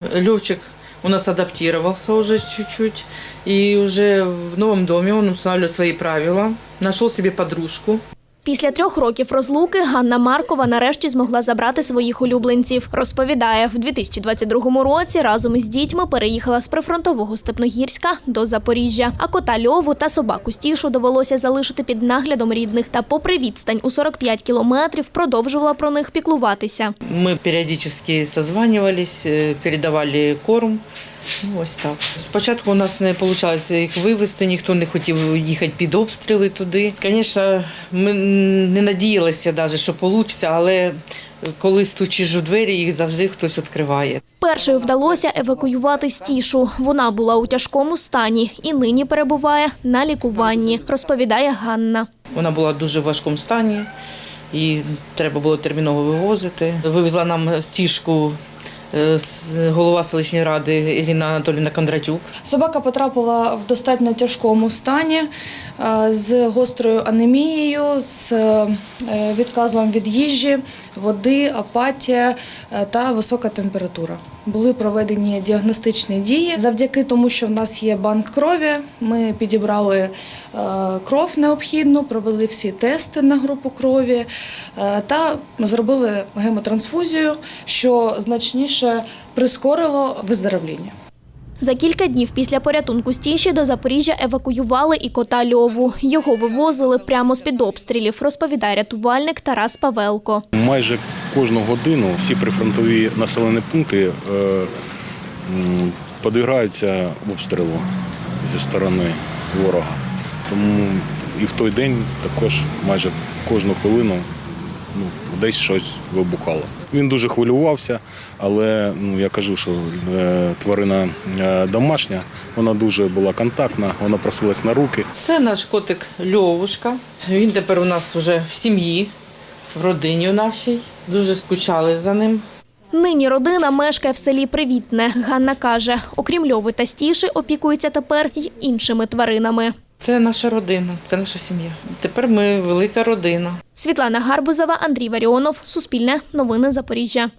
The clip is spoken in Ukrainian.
Левчик у нас адаптировался уже чуть-чуть. И уже в новом доме он устанавливает свои правила. Нашел себе подружку. Після трьох років розлуки Ганна Маркова нарешті змогла забрати своїх улюбленців. Розповідає, в 2022 році разом із дітьми переїхала з прифронтового Степногірська до Запоріжжя. А кота Льову та собаку Стішу довелося залишити під наглядом рідних. Та, попри відстань у 45 кілометрів, продовжувала про них піклуватися. Мы периодически созванивались, э, передавали корм. Ну, ось так. Спочатку у нас не вийшло їх вивезти, ніхто не хотів їхати під обстріли туди. Звісно, ми не надіялися, навіть, що вийде, але коли стучиш у двері, їх завжди хтось відкриває. Першою вдалося евакуювати Стішу. Вона була у тяжкому стані і нині перебуває на лікуванні, розповідає Ганна. Вона була в дуже важкому стані, і треба було терміново вивозити. Вивезла нам стіжку голова селищної ради Ірина Анатолійовна Кондратюк. Собака потрапила в достатньо тяжкому стані е, з гострою анемією, з е, відказом від їжі, води, апатія е, та висока температура. Були проведені діагностичні дії. Завдяки тому, що в нас є банк крові, ми підібрали е, кров необхідну, провели всі тести на групу крові е, та зробили гемотрансфузію, що значніше прискорило виздоровління. За кілька днів після порятунку Стіші до Запоріжжя евакуювали і кота Льову. Його вивозили прямо з-під обстрілів, розповідає рятувальник Тарас Павелко. Майже кожну годину всі прифронтові населені пункти е, подвигаються обстрілу зі сторони ворога. Тому і в той день також майже кожну хвилину ну, десь щось вибухало. Він дуже хвилювався, але ну, я кажу, що е, тварина е, домашня, вона дуже була контактна, вона просилась на руки. Це наш котик Льовушка. Він тепер у нас вже в сім'ї, в родині нашій. Дуже скучали за ним. Нині родина мешкає в селі Привітне. Ганна каже, окрім Льови та Стіші, опікується тепер й іншими тваринами. Це наша родина, це наша сім'я. Тепер ми велика родина. Світлана Гарбузова, Андрій Варіонов, Суспільне, Новини Запоріжжя.